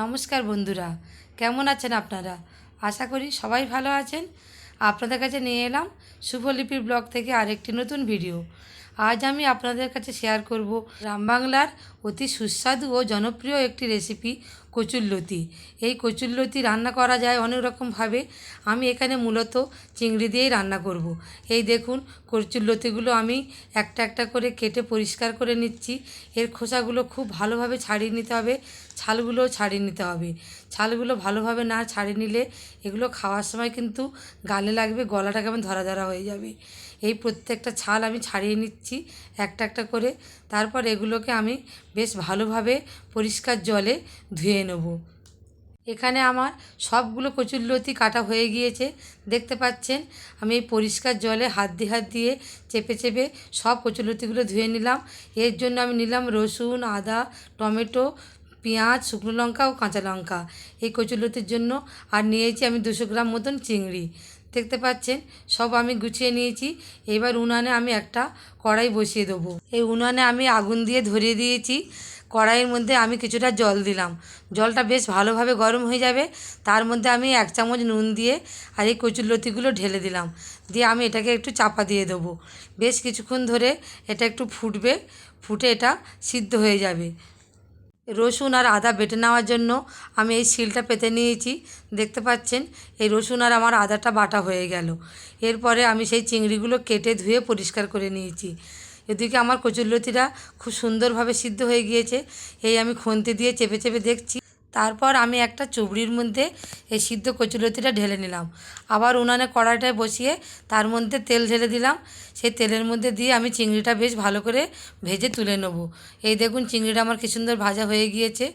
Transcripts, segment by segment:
নমস্কার বন্ধুরা, কেমন আছেন আপনারা? আশা করি সবাই ভালো আছেন। আপনাদের কাছে নিয়ে এলাম শুভলিপির ব্লগ থেকে আরেকটি নতুন ভিডিও। আজ আমি আপনাদের কাছে শেয়ার করব গ্রামবাংলার অতি সুস্বাদু ও জনপ্রিয় একটি রেসিপি কচুরলতি এই কচুরলতি রান্না করা যায় অনেক রকমভাবে আমি এখানে মূলত চিংড়ি দিয়েই রান্না করব। এই দেখুন কচুরলতিগুলো আমি একটা একটা করে কেটে পরিষ্কার করে নিচ্ছি। এর খোসাগুলো খুব ভালোভাবে ছাড়িয়ে নিতে হবে। ছালগুলোও ছাড়িয়ে নিতে হবে। ছালগুলো ভালোভাবে না ছাড়িয়ে নিলে এগুলো খাওয়ার সময় কিন্তু গালে লাগবে, গলাটা কেমন ধরা ধরা হয়ে যাবে। এই প্রত্যেকটা ছাল আমি ছাড়িয়ে নিচ্ছি একটা একটা করে। তারপর এগুলোকে আমি বেশ ভালোভাবে পরিষ্কার জলে ধুয়ে নেব। এখানে আমার সবগুলো কচুরলতি কাটা হয়ে গিয়েছে। দেখতে পাচ্ছেন, আমি এই পরিষ্কার জলে হাত দিয়ে হাত দিয়ে চেপে চেপে সব কচুরলতিগুলো ধুয়ে নিলাম। এর জন্য আমি নিলাম রসুন, আদা, টমেটো, পেঁয়াজ, শুকনো লঙ্কা ও কাঁচা লঙ্কা। এই কচুরলতির জন্য আর নিয়েছি আমি দুশো গ্রাম মতন চিংড়ি। দেখতে পাচ্ছেন, সব আমি গুছিয়ে নিয়েছি। এবার উনানে আমি একটা কড়াই বসিয়ে দেবো। এই উনানে আমি আগুন দিয়ে ধরিয়ে দিয়েছি। কড়াইয়ের মধ্যে আমি কিছুটা জল দিলাম। জলটা বেশ ভালোভাবে গরম হয়ে যাবে। তার মধ্যে আমি এক চামচ নুন দিয়ে আর এই কচুরলতিগুলো ঢেলে দিলাম। দিয়ে আমি এটাকে একটু চাপা দিয়ে দেবো। বেশ কিছুক্ষণ ধরে এটা একটু ফুটবে, ফুটে এটা সিদ্ধ হয়ে যাবে। রসুন আর আদা বেটে নেওয়ার জন্য আমি এই শিলটা পেতে নিয়েছি। দেখতে পাচ্ছেন, এই রসুন আর আমার আদাটা বাটা হয়ে গেল। এরপরে আমি সেই চিংড়িগুলো কেটে ধুয়ে পরিষ্কার করে নিয়েছি। এদিকে আমার কচুরলতিটা খুব সুন্দরভাবে সিদ্ধ হয়ে গিয়েছে। এই আমি খুন্তি দিয়ে চেপে চেপে দেখছি। তারপর আমি একটা চুবড়ির মধ্যে এই সিদ্ধ কচুরলতিটা ঢেলে নিলাম। আবার উনানে কড়াইটায় বসিয়ে তার মধ্যে তেল ঢেলে দিলাম। সেই তেলের মধ্যে দিয়ে আমি চিংড়িটা বেশ ভালো করে ভেজে তুলে নেব। এই দেখুন চিংড়িটা আমার কি সুন্দর ভাজা হয়ে গিয়েছে।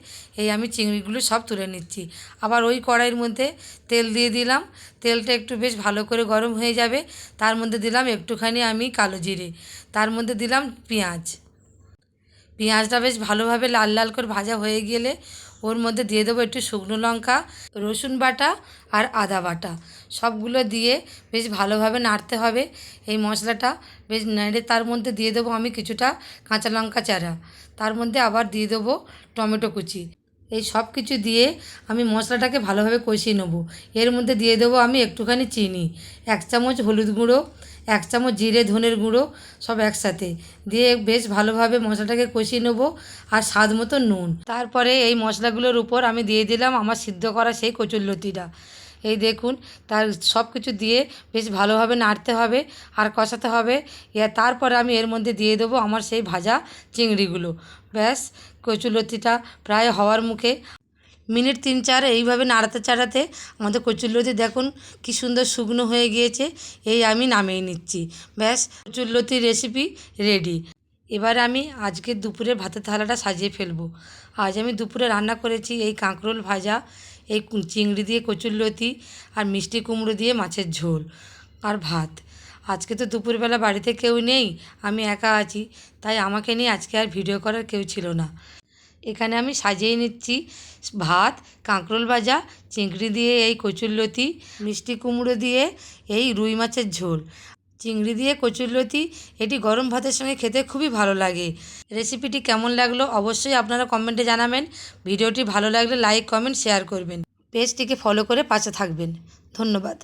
এই আমি চিংড়িগুলো সব তুলে নিচ্ছি। আবার ওই কড়াইয়ের মধ্যে তেল দিয়ে দিলাম। তেলটা একটু বেশ ভালো করে গরম হয়ে যাবে। তার মধ্যে দিলাম একটুখানি আমি কালো জিরে। তার মধ্যে দিলাম পেঁয়াজ। পেঁয়াজটা বেশ ভালোভাবে লাল লাল করে ভাজা হয়ে গেলে ওর মধ্যে দিয়ে দেবো একটু শুকনো লঙ্কা, রসুন বাটা আর আদা বাটা। সবগুলো দিয়ে বেশ ভালোভাবে নাড়তে হবে। এই মশলাটা বেশ নেড়ে তার মধ্যে দিয়ে দেবো আমি কিছুটা কাঁচা লঙ্কা চারা। তার মধ্যে আবার দিয়ে দেবো টমেটো কুচি। এই সব কিছু দিয়ে আমি মশলাটাকে ভালোভাবে কষিয়ে নেব। এর মধ্যে দিয়ে দেবো আমি একটুখানি চিনি, এক চামচ হলুদ গুঁড়ো এক চামচ জিরে, ধনের গুঁড়ো সব একসাথে। দিয়ে বেশ ভালোভাবে মশলাটাকে কষিয়ে নেব আর স্বাদ মতো নুন। তারপরে এই মশলাগুলোর উপর আমি দিয়ে দিলাম আমার সিদ্ধ করা সেই কচুরলতিটা এই দেখুন, তার সব কিছু দিয়ে বেশ ভালোভাবে নাড়তে হবে আর কষাতে হবে। তারপরে আমি এর মধ্যে দিয়ে দেবো আমার সেই ভাজা চিংড়িগুলো। ব্যাস কচুরলতিটা প্রায় হওয়ার মুখে। মিনিট তিন চার এইভাবে নাড়াতে চাড়াতে আমাদের কচুরলতি দেখুন কি সুন্দর শুকনো হয়ে গিয়েছে, এই আমি নামিয়ে নিচ্ছি। ব্যাস কচুরলতির রেসিপি রেডি এবার আমি আজকে দুপুরের ভাতের থালাটা সাজিয়ে ফেলব। আজ আমি দুপুরে রান্না করেছি এই কাঁকরোল ভাজা, এই চিংড়ি দিয়ে কচুরলতি আর মিষ্টি কুমড়ো দিয়ে মাছের ঝোল আর ভাত। আজকে তো দুপুরবেলা বাড়িতে কেউ নেই, আমি একা আছি, তাই আমাকে নিয়ে আজকে আর ভিডিও করার কেউ ছিল না। এখানে আমি সাজিয়ে নিচ্ছি ভাত, কাঁকরোল ভাজা, চিংড়ি দিয়ে এই কচুরলতি মিষ্টি কুমড়ো দিয়ে এই রুই মাছের ঝোল। চিংড়ি দিয়ে কচুরলতি এটি গরম ভাতের সঙ্গে খেতে খুবই ভালো লাগে। রেসিপিটি কেমন লাগল অবশ্যই আপনারা কমেন্টে জানাবেন। ভিডিওটি ভালো লাগলে লাইক, কমেন্ট, শেয়ার করবেন। পেজটিকে ফলো করে পাশে থাকবেন। ধন্যবাদ।